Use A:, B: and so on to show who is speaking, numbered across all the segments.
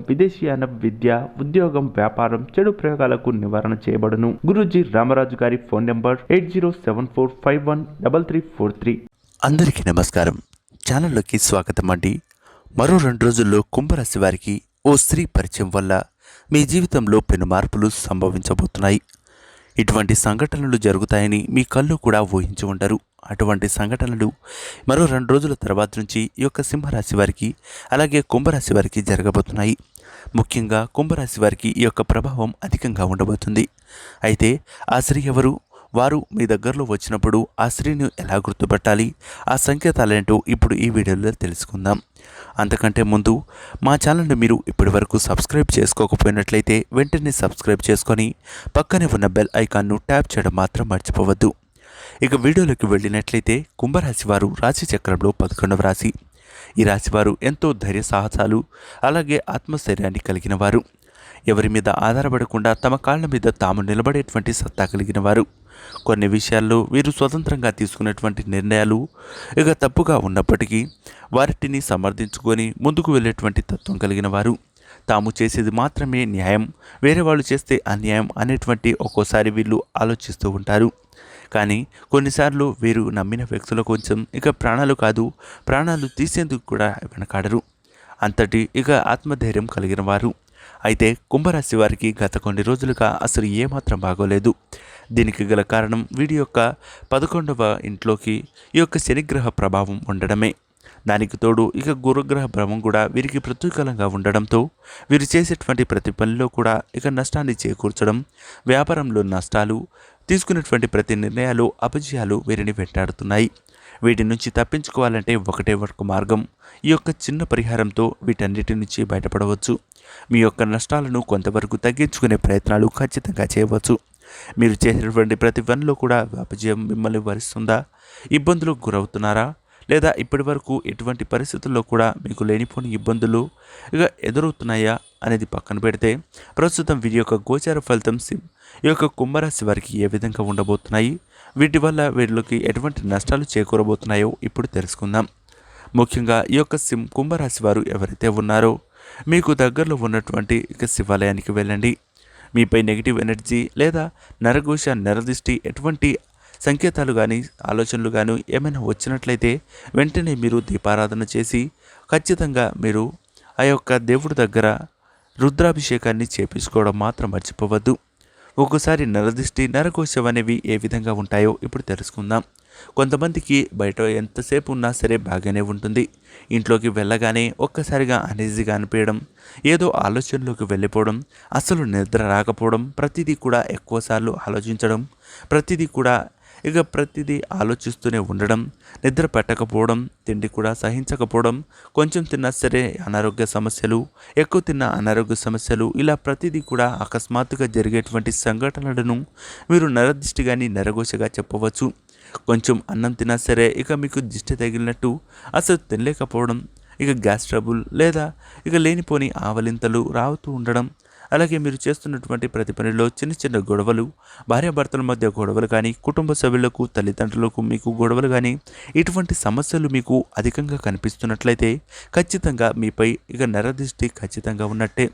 A: విదేశీయాన విద్య ఉద్యోగం వ్యాపారం చెడు ప్రయోగాలకు నివారణ చేయబడును. గురుజీ రామరాజు గారి phone number eight zero seven four five one double three four three.
B: అందరికీ నమస్కారం. ఛానల్లోకి స్వాగతం అండి. మరో రెండు రోజుల్లో కుంభరాశి వారికి ఓ స్త్రీ పరిచయం వల్ల మీ జీవితంలో పెను మార్పులు సంభవించబోతున్నాయి. ఇటువంటి సంఘటనలు జరుగుతాయని మీ కళ్ళు కూడా ఊహించి ఉంటారు అటువంటి సంఘటనలు మరో రెండు రోజుల తర్వాత నుంచి ఈ యొక్క సింహరాశి వారికి అలాగే కుంభరాశి వారికి జరగబోతున్నాయి. ముఖ్యంగా కుంభరాశి వారికి ఈ యొక్క ప్రభావం అధికంగా ఉండబోతుంది. అయితే ఆ స్త్రీ ఎవరు? వారు మీ దగ్గరలో వచ్చినప్పుడు ఆ స్త్రీని ఎలా గుర్తుపట్టాలి? ఆ సంకేతాలేంటో ఇప్పుడు ఈ వీడియోలో తెలుసుకుందాం. అంతకంటే ముందు మా ఛానల్ని మీరు ఇప్పటివరకు సబ్స్క్రైబ్ చేసుకోకపోయినట్లయితే వెంటనే సబ్స్క్రైబ్ చేసుకొని పక్కనే ఉన్న బెల్ ఐకాన్ను ట్యాప్ చేయడం మాత్రం మర్చిపోవద్దు. ఇక వీడియోలోకి వెళ్ళినట్లయితే కుంభరాశి వారు రాశి చక్రంలో పదకొండవ రాశి. ఈ రాశివారు ఎంతో ధైర్య సాహసాలు అలాగే ఆత్మస్థైర్యాన్ని కలిగిన వారు. ఎవరి మీద ఆధారపడకుండా తమ కాళ్ళ మీద తాము నిలబడేటువంటి సత్తా కలిగిన వారు. కొన్ని విషయాల్లో వీరు స్వతంత్రంగా తీసుకున్నటువంటి నిర్ణయాలు ఇక తప్పుగా ఉన్నప్పటికీ వాటిని సమర్థించుకొని ముందుకు వెళ్ళేటువంటి తత్వం కలిగిన వారు. తాము చేసేది మాత్రమే న్యాయం వేరే వాళ్ళు చేస్తే అన్యాయం అనేటువంటి ఒక్కోసారి వీళ్ళు ఆలోచిస్తూ ఉంటారు. కానీ కొన్నిసార్లు వీరు నమ్మిన వ్యక్తుల కొంచెం ఇక ప్రాణాలు కాదు ప్రాణాలు తీసేందుకు కూడా వెనకాడరు. అంతటి ఇక ఆత్మధైర్యం కలిగిన వారు. అయితే కుంభరాశి వారికి గత కొన్ని రోజులుగా అసలు ఏమాత్రం బాగోలేదు. దీనికి గల కారణం వీడి యొక్క పదకొండవ ఇంట్లోకి ఈ యొక్క శనిగ్రహ ప్రభావం ఉండడమే. దానికి తోడు ఇక గురుగ్రహ భ్రమం కూడా వీరికి ప్రతికూలంగా ఉండడంతో వీరు చేసేటువంటి ప్రతి పనిలో కూడా ఇక నష్టాన్ని చేకూర్చడం వ్యాపారంలో నష్టాలు తీసుకున్నటువంటి ప్రతి నిర్ణయాలు అపజయాలు వీరిని వెంటాడుతున్నాయి. వీటి నుంచి తప్పించుకోవాలంటే ఒకటే ఒక మార్గం. ఈ యొక్క చిన్న పరిహారంతో వీటన్నిటి నుంచి బయటపడవచ్చు. మీ యొక్క నష్టాలను కొంతవరకు తగ్గించుకునే ప్రయత్నాలు ఖచ్చితంగా చేయవచ్చు. మీరు చేసినటువంటి ప్రతి పనిలో కూడా అపజయం మిమ్మల్ని వరిస్తుందా? ఇబ్బందులకు గురవుతున్నారా? లేదా ఇప్పటి వరకు ఎటువంటి పరిస్థితుల్లో కూడా మీకు లేనిపోని ఇబ్బందులు ఇక ఎదురవుతున్నాయా అనేది పక్కన పెడితే ప్రస్తుతం వీరి యొక్క గోచార ఫలితం సిం ఈ యొక్క కుంభరాశి వారికి ఏ విధంగా ఉండబోతున్నాయి? వీటి వల్ల వీళ్ళకి ఎటువంటి నష్టాలు చేకూరబోతున్నాయో ఇప్పుడు తెలుసుకుందాం. ముఖ్యంగా ఈ యొక్క సిం కుంభరాశి వారు ఎవరైతే ఉన్నారో మీకు దగ్గరలో ఉన్నటువంటి ఇక శివాలయానికి వెళ్ళండి. మీపై నెగిటివ్ ఎనర్జీ లేదా నరఘోష నరదృష్టి ఎటువంటి సంకేతాలు కానీ ఆలోచనలు కానీ ఏమైనా వచ్చినట్లయితే వెంటనే మీరు దీపారాధన చేసి ఖచ్చితంగా మీరు ఆ యొక్క దేవుడి దగ్గర రుద్రాభిషేకాన్ని చేపించుకోవడం మాత్రం మర్చిపోవద్దు. ఒక్కోసారి నరదిష్టి నరకోశం అనేవి ఏ విధంగా ఉంటాయో ఇప్పుడు తెలుసుకుందాం. కొంతమందికి బయట ఎంతసేపు ఉన్నా సరే బాగానే ఉంటుంది. ఇంట్లోకి వెళ్ళగానే ఒక్కసారిగా అనేజీగా అనిపించడం ఏదో ఆలోచనలోకి వెళ్ళిపోవడం అసలు నిద్ర రాకపోవడం ప్రతిదీ కూడా ఎక్కువసార్లు ఆలోచించడం ప్రతిదీ కూడా ఇక ప్రతిదీ ఆలోచిస్తూనే ఉండడం నిద్ర పెట్టకపోవడం తిండి కూడా సహించకపోవడం కొంచెం తిన్నా సరే అనారోగ్య సమస్యలు ఎక్కువ తిన్న అనారోగ్య సమస్యలు ఇలా ప్రతిదీ కూడా అకస్మాత్తుగా జరిగేటువంటి సంఘటనలను మీరు నరదిష్టి కానీ నరఘోషగా చెప్పవచ్చు. కొంచెం అన్నం తిన్నా సరే ఇక మీకు దిష్టి తగిలినట్టు అసలు తినలేకపోవడం ఇక గ్యాస్ ట్రబుల్ లేదా ఇక లేనిపోని ఆవలింతలు రావుతూ ఉండడం అలాగే మీరు చేస్తున్నటువంటి ప్రతి పనిలో చిన్న చిన్న గొడవలు భార్యాభర్తల మధ్య గొడవలు కానీ కుటుంబ సభ్యులకు తల్లిదండ్రులకు మీకు గొడవలు కానీ ఇటువంటి సమస్యలు మీకు అధికంగా కనిపిస్తున్నట్లయితే ఖచ్చితంగా మీపై ఇక నరదృష్టి ఖచ్చితంగా ఉన్నట్టే.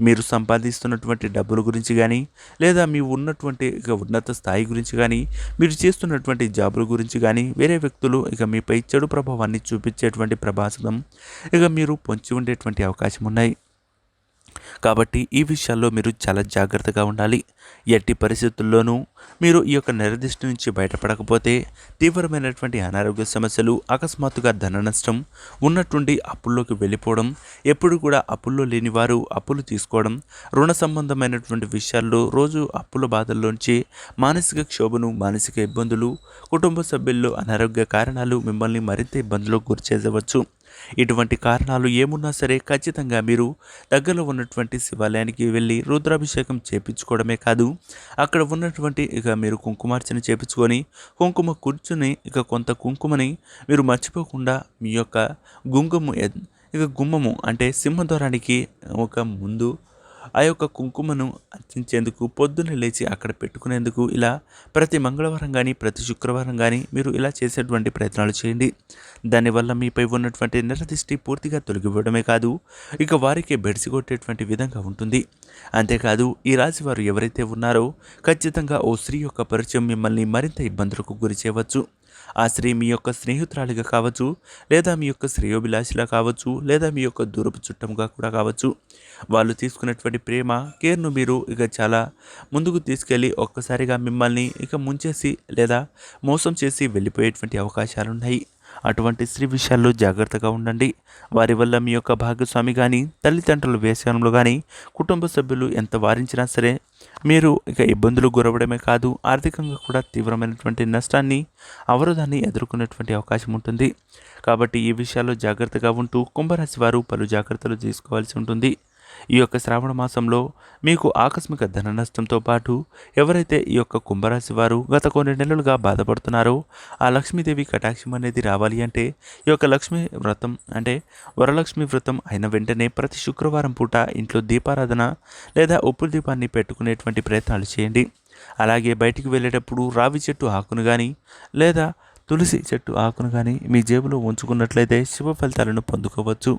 B: మీరు సంపాదిస్తున్నటువంటి డబ్బుల గురించి కానీ లేదా మీ ఉన్నటువంటి ఇక ఉన్నత స్థాయి గురించి కానీ మీరు చేస్తున్నటువంటి జాబుల గురించి కానీ వేరే వ్యక్తులు ఇక మీపై చెడు ప్రభావాన్ని చూపించేటువంటి ప్రభాసం ఇక మీరు పొంచి ఉండేటువంటి అవకాశం ఉన్నాయి. కాబట్టి ఈ విషయాల్లో మీరు చాలా జాగ్రత్తగా ఉండాలి. ఎట్టి పరిస్థితుల్లోనూ మీరు ఈ యొక్క నిర్దిష్ట నుంచి బయటపడకపోతే తీవ్రమైనటువంటి అనారోగ్య సమస్యలు అకస్మాత్తుగా ధన నష్టం ఉన్నట్టుండి అప్పుల్లోకి వెళ్ళిపోవడం ఎప్పుడు కూడా అప్పుల్లో లేని వారు అప్పులు తీసుకోవడం రుణ సంబంధమైనటువంటి విషయాల్లో రోజు అప్పుల బాధల్లోంచి మానసిక క్షోభను మానసిక ఇబ్బందులు కుటుంబ సభ్యుల్లో అనారోగ్య కారణాలు మిమ్మల్ని మరింత ఇబ్బందులకు గురి చేసవచ్చు ఇటువంటి కారణాలు ఏమున్నా సరే ఖచ్చితంగా మీరు దగ్గరలో ఉన్నటువంటి శివాలయానికి వెళ్ళి రుద్రాభిషేకం చేపించుకోవడమే కాదు అక్కడ ఉన్నటువంటి ఇక మీరు కుంకుమార్చన చేపించుకొని కుంకుమ కూర్చుని ఇక కొంత కుంకుమని మీరు మర్చిపోకుండా మీ యొక్క గుంగము ఇక గుమ్మము అంటే సింహద్వారానికి ఒక ముందు ఆ యొక్క కుంకుమను అర్చించేందుకు పొద్దున్న లేచి అక్కడ పెట్టుకునేందుకు ఇలా ప్రతి మంగళవారం కానీ ప్రతి శుక్రవారం కానీ మీరు ఇలా చేసేటువంటి ప్రయత్నాలు చేయండి. దానివల్ల మీపై ఉన్నటువంటి నిరదిష్టి పూర్తిగా తొలగిపోవడమే కాదు ఇక వారికి బెడిసి కొట్టేటువంటి విధంగా ఉంటుంది. అంతేకాదు ఈ రాశి వారు ఎవరైతే ఉన్నారో ఖచ్చితంగా ఓ స్త్రీ యొక్క పరిచయం మిమ్మల్ని మరింత ఇబ్బందులకు గురి చేయవచ్చు. ఆ స్త్రీ మీ యొక్క స్నేహితురాలిగా కావచ్చు లేదా మీ యొక్క శ్రేయోభిలాషిలా కావచ్చు లేదా మీ యొక్క దూరపు చుట్టంగా కూడా కావచ్చు. వాళ్ళు తీసుకున్నటువంటి ప్రేమ కేర్ను మీరు ఇక చాలా ముందుకు తీసుకెళ్ళి ఒక్కసారిగా మిమ్మల్ని ఇక ముంచేసి లేదా మోసం చేసి వెళ్ళిపోయేటువంటి అవకాశాలు ఉన్నాయి అటువంటి స్త్రీ విషయాల్లో జాగ్రత్తగా ఉండండి. వారి వల్ల మీ యొక్క భాగస్వామి కానీ తల్లిదండ్రుల వ్యసనంలో కానీ కుటుంబ సభ్యులు ఎంత వారించినా సరే మీరు ఇక ఇబ్బందులు గురవడమే కాదు ఆర్థికంగా కూడా తీవ్రమైనటువంటి నష్టాన్ని అవరోధాన్ని ఎదుర్కొనేటువంటి అవకాశం ఉంటుంది. కాబట్టి ఈ విషయాల్లో జాగ్రత్తగా ఉంటూ కుంభరాశి వారు పలు జాగ్రత్తలు తీసుకోవాల్సి ఉంటుంది. ఈ యొక్క శ్రావణ మాసంలో మీకు ఆకస్మిక ధన నష్టంతో పాటు ఎవరైతే ఈ యొక్క కుంభరాశి వారు గత కొన్ని నెలలుగా బాధపడుతున్నారో ఆ లక్ష్మీదేవి కటాక్షం అనేది రావాలి అంటే ఈ యొక్క లక్ష్మీ వ్రతం అంటే వరలక్ష్మి వ్రతం అయిన వెంటనే ప్రతి శుక్రవారం పూట ఇంట్లో దీపారాధన లేదా ఉప్పు దీపాన్ని పెట్టుకునేటువంటి ప్రయత్నాలు చేయండి. అలాగే బయటికి వెళ్ళేటప్పుడు రావి చెట్టు ఆకును కానీ లేదా తులసి చెట్టు ఆకును కానీ మీ జేబులో ఉంచుకున్నట్లయితే శుభ ఫలితాలను పొందుకోవచ్చు.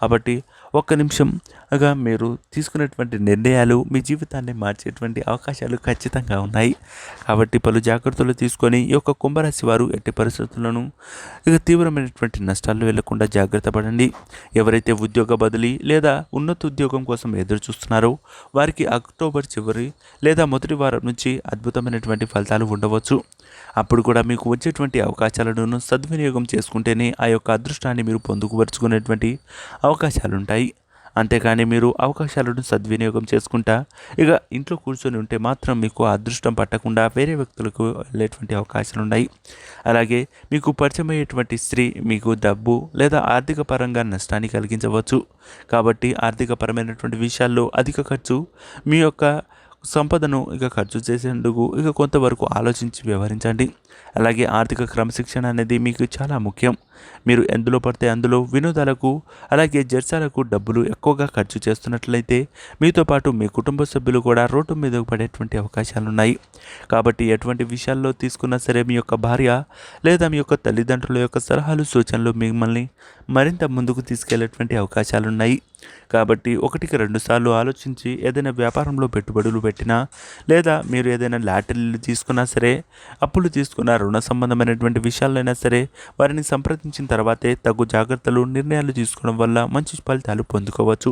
B: కాబట్టి ఒక్క నిమిషం. గా మీరు తీసుకున్నటువంటి నిర్ణయాలు మీ జీవితాన్ని మార్చేటువంటి అవకాశాలు ఖచ్చితంగా ఉన్నాయి. కాబట్టి పలు జాగ్రత్తలు తీసుకొని ఈ యొక్క కుంభరాశి వారు ఎట్టి పరిస్థితులను ఇక తీవ్రమైనటువంటి నష్టాలు వెళ్ళకుండా జాగ్రత్త పడండి. ఎవరైతే ఉద్యోగ బదిలీ లేదా ఉన్నత ఉద్యోగం కోసం ఎదురు చూస్తున్నారో వారికి అక్టోబర్ చివరి లేదా మొదటి వారం నుంచి అద్భుతమైనటువంటి ఫలితాలు ఉండవచ్చు. అప్పుడు కూడా మీకు వచ్చేటువంటి అవకాశాలను సద్వినియోగం చేసుకుంటేనే ఆ యొక్క అదృష్టాన్ని మీరు పొందుపరుచుకునేటువంటి అవకాశాలు ఉంటాయి అంతేకాని మీరు అవకాశాలను సద్వినియోగం చేసుకుంటా ఇక ఇంట్లో కూర్చొని ఉంటే మాత్రం మీకు అదృష్టం పట్టకుండా వేరే వ్యక్తులకు వెళ్ళేటువంటి అవకాశాలు ఉన్నాయి అలాగే మీకు పరిచయమయ్యేటువంటి స్త్రీ మీకు డబ్బు లేదా ఆర్థిక పరంగా నష్టాన్ని కలిగించవచ్చు. కాబట్టి ఆర్థిక పరమైనటువంటి విషయాల్లో అధిక ఖర్చు మీ యొక్క సంపదను ఇక ఖర్చు చేసేందుకు ఇక కొంతవరకు ఆలోచించి వ్యవహరించండి. అలాగే ఆర్థిక క్రమశిక్షణ అనేది మీకు చాలా ముఖ్యం. మీరు ఎందులో పడితే అందులో వినోదాలకు అలాగే జర్సాలకు డబ్బులు ఎక్కువగా ఖర్చు చేస్తున్నట్లయితే మీతో పాటు మీ కుటుంబ సభ్యులు కూడా రోడ్డు మీద పడేటువంటి అవకాశాలు ఉన్నాయి కాబట్టి ఎటువంటి విషయాల్లో తీసుకున్నా సరే మీ యొక్క భార్య లేదా మీ యొక్క తల్లిదండ్రుల యొక్క సలహాలు సూచనలు మిమ్మల్ని మరింత ముందుకు తీసుకెళ్ళేటువంటి అవకాశాలు ఉన్నాయి కాబట్టి ఒకటికి రెండు సార్లు ఆలోచించి ఏదైనా వ్యాపారంలో పెట్టుబడులు పెట్టినా లేదా మీరు ఏదైనా లాటరీలు తీసుకున్నా సరే అప్పులు తీసుకున్న రుణ సంబంధమైనటువంటి విషయాలైనా సరే వారిని సంప్రదించిన తర్వాతే తగు జాగ్రత్తలు నిర్ణయాలు తీసుకోవడం వల్ల మంచి ఫలితాలు పొందుకోవచ్చు.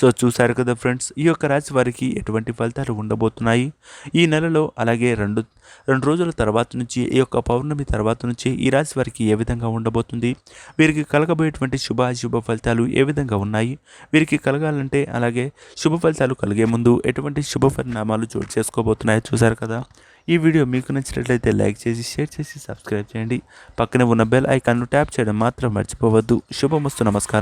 B: సో చూశారు కదా ఫ్రెండ్స్ ఈ యొక్క రాశి వారికి ఎటువంటి ఫలితాలు ఉండబోతున్నాయి? ఈ నెలలో అలాగే రెండు రెండు రోజుల తర్వాత నుంచి ఈ యొక్క పౌర్ణమి తర్వాత నుంచి ఈ రాశి వారికి ఏ విధంగా ఉండబోతుంది? వీరికి కలగబోయేటువంటి శుభ అశుభ ఫలితాలు ఏ విధంగా ఉన్నాయి? వీరికి కలగాలంటే అలాగే శుభ ఫలితాలు కలిగే ముందు ఎటువంటి శుభ పరిణామాలు చోటు చేసుకోబోతున్నాయో చూశారు కదా? ఈ వీడియో మీకు నచ్చినట్లయితే లైక్ చేసి షేర్ చేసి సబ్స్క్రైబ్ చేయండి. పక్కనే ఉన్న బెల్ ఐకాన్ను ట్యాప్ చేయడం మాత్రం మర్చిపోవద్దు. శుభమస్తు నమస్కారం.